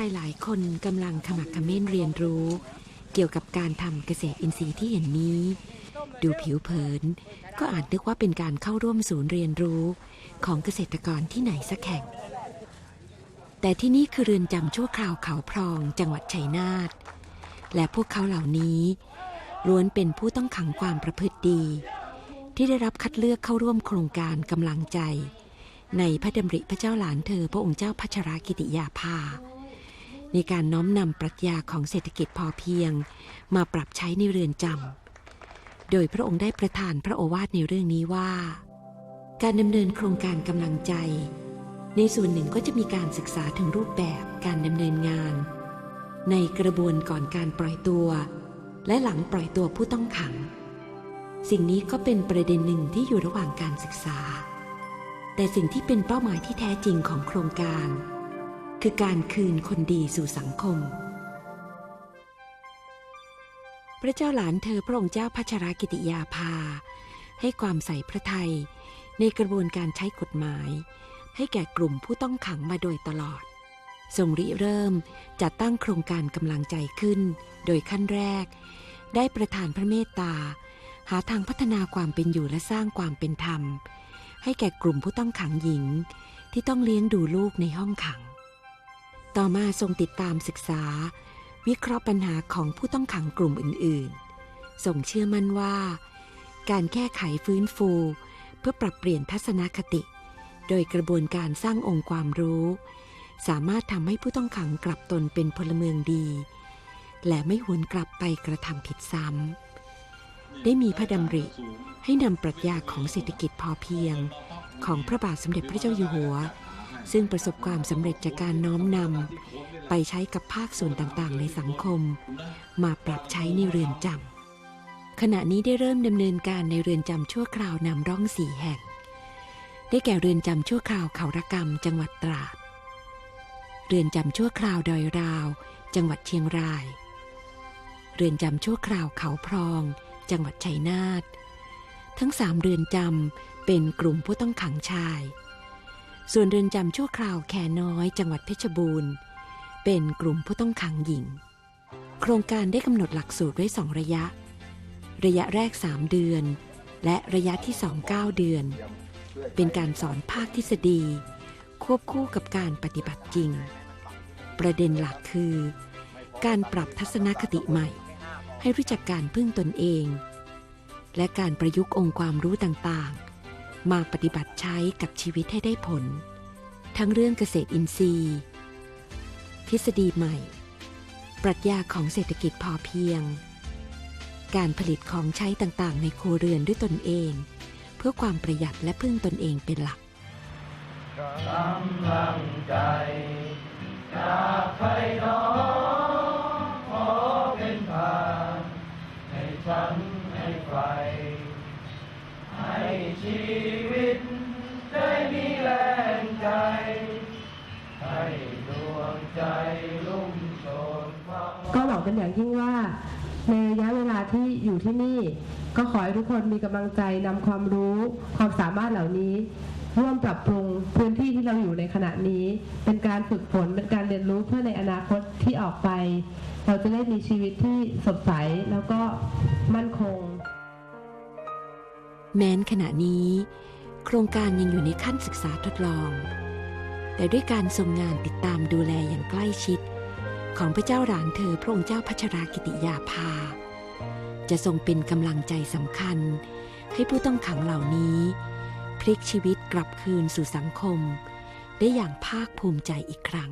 ายหลายคนกำลังขมักเขม้นเรียนรู้ เกี่ยวกับการทำเกษตรอินทรีย์ที่เห็นนี้ ดูผิวเผิน ก็อาจนึกว่าเป็นการเข้าร่วมศูนย์เรียนรู้ของเกษตรกรที่ไหนสักแห่ง แต่ที่นี่คือเรือนจำชั่วคราวเขาพรองจังหวัดชัยนาทและพวกเขาเหล่านี้ล้วนเป็นผู้ต้องขังความประพฤติดี ที่ได้รับคัดเลือกเข้าร่วมโครงการกำลังใจ ในพระดำริพระเจ้าหลานเธอพระองค์เจ้าพัชรกิติยาภา ในการน้อมนำปรัชญาของเศรษฐกิจพอเพียง มาปรับใช้ในเรือนจำ โดยพระองค์ได้ประทานพระโอวาทในเรื่องนี้ว่า การดำเนินโครงการกำลังใจ ในส่วนหนึ่งก็จะมีการศึกษาถึงรูปแบบการดำเนินงาน ในกระบวนก่อนการปล่อยตัว และหลังปล่อยตัวผู้ต้องขัง สิ่งนี้ก็เป็นประเด็นหนึ่งที่อยู่ระหว่างการศึกษา แต่สิ่งที่เป็นเป้าหมายที่แท้จริงของโครงการ คือการคืนคนดีสู่สังคม พระเจ้าหลานเธอพระองค์เจ้าพัชรกิติยาภา ให้ความใส่พระไทยในกระบวนการใช้กฎหมาย ให้แก่กลุ่มผู้ต้องขังมาโดยตลอด ทรงริเริ่มจัดตั้งโครงการกำลังใจขึ้น โดยขั้นแรก ได้ประทานพระเมตตา หาทางพัฒนาความเป็นอยู่และสร้างความเป็นธรรม ให้แก่กลุ่มผู้ต้องขังหญิงที่ต้องเลี้ยงดูลูกในห้องขัง ต่อมาทรงติดตามศึกษา วิเคราะห์ปัญหาของผู้ต้องขังกลุ่มอื่นๆส่งเชื่อมั่นว่า การแก้ไขฟื้นฟู เพื่อปรับเปลี่ยนทัศนคติ โดยกระบวนการสร้างองค์ความรู้ สามารถทำให้ผู้ต้องขังกลับตนเป็นพลเมืองดี และไม่หวนกลับไปกระทำผิดซ้ำ ได้มีพระดำริให้นำปรัชญาของเศรษฐกิจพอเพียง ของพระบาทสมเด็จพระเจ้าอยู่หัว ซึ่งประสบความสำเร็จจากการน้อมนำไปใช้กับภาคส่วนต่างๆ ในสังคม มาปรับใช้ในเรือนจำขณะนี้ได้เริ่มดำเนินการในเรือนจำชั่วคราวนำร่องสี่แห่ง ได้แก่เรือนจำชั่วคราวเขาระกำจังหวัดตราด เรือนจำชั่วคราวดอยราว จังหวัดเชียงราย เรือนจำชั่วคราวเขาพรอง จังหวัดชัยนาท ทั้งสามเรือนจำเป็นกลุ่มผู้ต้องขังชาย ส่วนเรือนจำชั่วคราวแคน้อยจังหวัดเพชรบูรณ์ เป็นกลุ่มผู้ต้องขังหญิง โครงการได้กำหนดหลักสูตรไว้สองระยะ ระยะแรก 3 เดือน และระยะที่2 9เดือน เป็นการสอนภาคทฤษฎี ควบคู่กับการปฏิบัติจริง ประเด็นหลักคือ การปรับทัศนคติใหม่ ให้รู้จักการพึ่งตนเอง และการประยุกต์องค์ความรู้ต่างๆ มาปฏิบัติใช้กับชีวิตให้ได้ผล ทั้งเรื่องเกษตรอินทรีย์ ทฤษฎีใหม่ ปรัชญาของเศรษฐกิจพอเพียง การผลิตของใช้ต่างๆ ในครัวเรือนด้วยตนเอง เพื่อความประหยัดและพึ่งตนเองเป็นหลักกำลังใจจากใครหนอขอเป็นทางให้ฉันให้ใครให้ชี ก็หวังเป็นอย่างยิ่งว่า ในระยะเวลาที่อยู่ที่นี่ ก็ขอให้ทุกคนมีกำลังใจนำความรู้ความสามารถเหล่านี้ ร่วมปรับปรุงพื้นที่ที่เราอยู่ในขณะนี้ เป็นการฝึกฝนเป็นการเรียนรู้เพื่อในอนาคตที่ออกไป เราจะได้มีชีวิตที่สดใสแล้วก็มั่นคง แม้นขณะนี้ โครงการยังอยู่ในขั้นศึกษาทดลอง แต่ด้วยการทรงงานติดตามดูแลอย่างใกล้ชิด ของพระเจ้าหลานเธอพระองค์เจ้าพัชรากิติยาภา จะทรงเป็นกำลังใจสำคัญ ให้ผู้ต้องขังเหล่านี้ พลิกชีวิตกลับคืนสู่สังคม ได้อย่างภาคภูมิใจอีกครั้ง